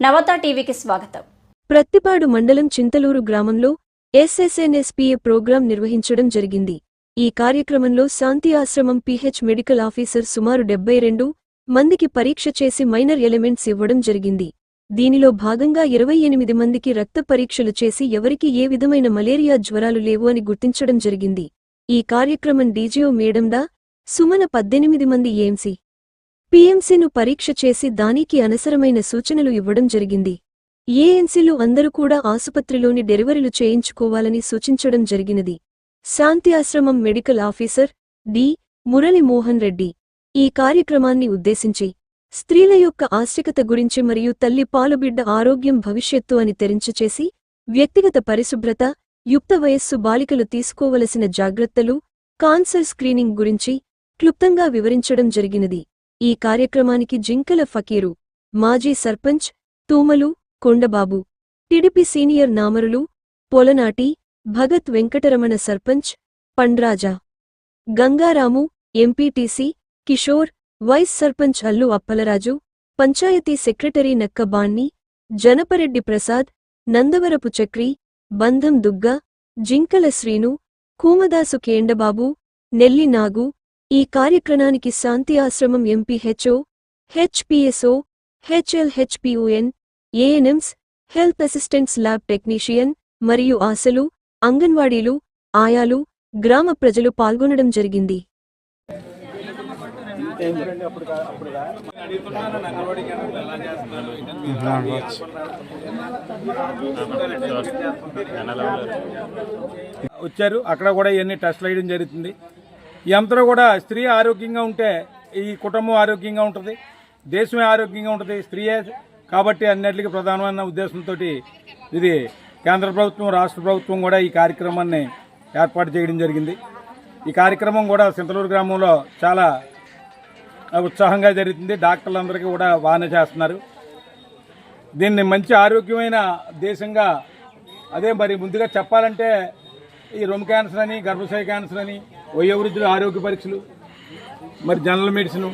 నవత టీవీకి స్వాగతం. ప్రత్తిపాడు మండలం చింతలూరు గ్రామంలో ఎస్ఎస్ఎన్ఎస్పీఏ ప్రోగ్రాం నిర్వహించడం జరిగింది. ఈ కార్యక్రమంలో శాంతి ఆశ్రమం పీహెచ్ మెడికల్ ఆఫీసర్ సుమారు డెబ్బై రెండు మందికి పరీక్ష చేసి మైనర్ ఎలిమెంట్స్ ఇవ్వడం జరిగింది. దీనిలో భాగంగా ఇరవై ఎనిమిది మందికి రక్త పరీక్షలు చేసి ఎవరికి ఏ విధమైన మలేరియా జ్వరాలు లేవు అని గుర్తించడం జరిగింది. ఈ కార్యక్రమం డీజీఓ మేడందా సుమన పద్దెనిమిది మంది ఏంసీ పీఎంసీను పరీక్ష చేసి దానికి అనసరమైన సూచనలు ఇవ్వడం జరిగింది. ఏఎన్సీలు అందరూ కూడా ఆసుపత్రిలోని డెలివరీలు చేయించుకోవాలని సూచించడం జరిగినది. Shanti Ashramam medical officer D. Muralimohan Reddy. ఈ కార్యక్రమాన్ని ఉద్దేశించి స్త్రీల యొక్క ఆశ్రికత గురించి మరియు తల్లి పాలుబిడ్డ ఆరోగ్యం భవిష్యత్తు అని తెరించచేసి వ్యక్తిగత పరిశుభ్రత యుక్త వయస్సు బాలికలు తీసుకోవలసిన జాగ్రత్తలు కాన్సర్ స్క్రీనింగ్ గురించి క్లుప్తంగా వివరించడం జరిగినది. ఈ కార్యక్రమానికి జింకల ఫకీరు మాజీ sarpanch Tumalu Kondababu TDP senior నామరులు Polanati Bhagat Venkataramana sarpanch Pandraja Gangaramu MPTC Kishore vice sarpanch Allu Appalaraju panchayat secretary Nakkabanni Janapareddy Prasad Nandavarapu Chakri బంధం దుగ్గ జింకల శ్రీను కూమదాసు కేండబాబు నెల్లి నాగు ఈ కార్యక్రమానికి Shanti Ashramam MPHO HPSO హెచ్ఎల్హెచ్పియుఎన్ ANMs health assistants lab technician మరియు ఆశలు అంగన్వాడీలు ఆయాలు గ్రామ ప్రజలు పాల్గొనడం జరిగింది. వచ్చారు. అక్కడ కూడా ఇవన్నీ టెస్ట్లు వేయడం జరుగుతుంది. ఈ అంతా కూడా స్త్రీ ఆరోగ్యంగా ఉంటే ఈ కుటుంబం ఆరోగ్యంగా ఉంటుంది దేశమే ఆరోగ్యంగా ఉంటుంది స్త్రీయే. కాబట్టి అన్నిటికీ ప్రధానమైన ఉద్దేశంతో ఇది కేంద్ర ప్రభుత్వం రాష్ట్ర ప్రభుత్వం కూడా ఈ కార్యక్రమాన్ని ఏర్పాటు చేయడం జరిగింది. ఈ కార్యక్రమం కూడా సింతలూరు గ్రామంలో చాలా ఉత్సాహంగా జరుగుతుంది. డాక్టర్లందరికీ కూడా వాన చేస్తున్నారు. దీన్ని మంచి ఆరోగ్యమైన దేశంగా అదే మరి ముందుగా చెప్పాలంటే ఈ రొమ్ క్యాన్సర్ అని గర్భశయ క్యాన్సర్ అని వయోవృద్ధుల ఆరోగ్య పరీక్షలు మరి జనరల్ మెడిసిన్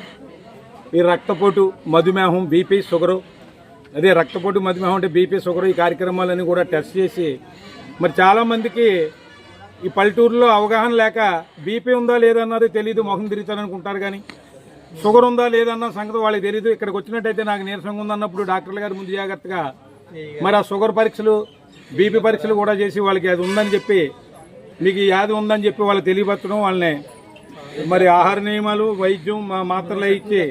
ఈ రక్తపోటు మధుమేహం బీపీ షుగరు అదే రక్తపోటు మధుమేహం అంటే బీపీ షుగరు ఈ కార్యక్రమాలన్నీ కూడా టెస్ట్ చేసి మరి చాలామందికి ఈ పల్లెటూరులో అవగాహన లేక బీపీ ఉందా లేదన్నది తెలియదు మొహం తిరుగుతారనుకుంటారు కానీ షుగర్ ఉందా లేదన్న సంగతి వాళ్ళకి తెలియదు ఇక్కడికి వచ్చినట్టయితే నాకు నీరసంగా ఉందన్నప్పుడు డాక్టర్ల గారు ముందు జాగ్రత్తగా మరి ఆ షుగర్ పరీక్షలు బీపీ పరీక్షలు కూడా చేసి వాళ్ళకి అది ఉందని చెప్పి మీకు వ్యాధి ఉందని చెప్పి వాళ్ళకి తెలియపరచడం వాళ్ళని. మరి ఆహార నియమాలు వైద్యం మా- మాత్రలు ఇచ్చి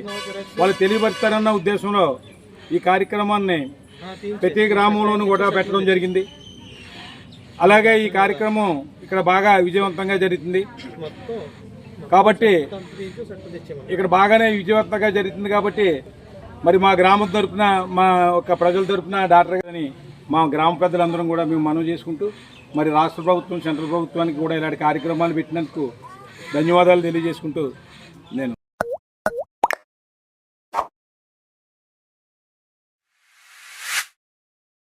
వాళ్ళు తెలియపరుస్తారన్న ఉద్దేశంలో ఈ కార్యక్రమాన్ని ప్రతి గ్రామంలోనూ కూడా పెట్టడం జరిగింది. అలాగే ఈ కార్యక్రమం ఇక్కడ బాగా విజయవంతంగా జరుగుతుంది. కాబట్టి ఇక్కడ బాగానే విజయవంతంగా జరుగుతుంది కాబట్టి మరి మా గ్రామం తరపున మా ఒక ప్రజల తరపున డాక్టర్ గారిని మా గ్రామ పెద్దలందరం కూడా మేము మనవి చేసుకుంటూ మరి రాష్ట్ర ప్రభుత్వం సెంట్రల్ ప్రభుత్వానికి కూడా ఇలాంటి కార్యక్రమాలు పెట్టినందుకు ధన్యవాదాలు తెలియజేసుకుంటూ నేను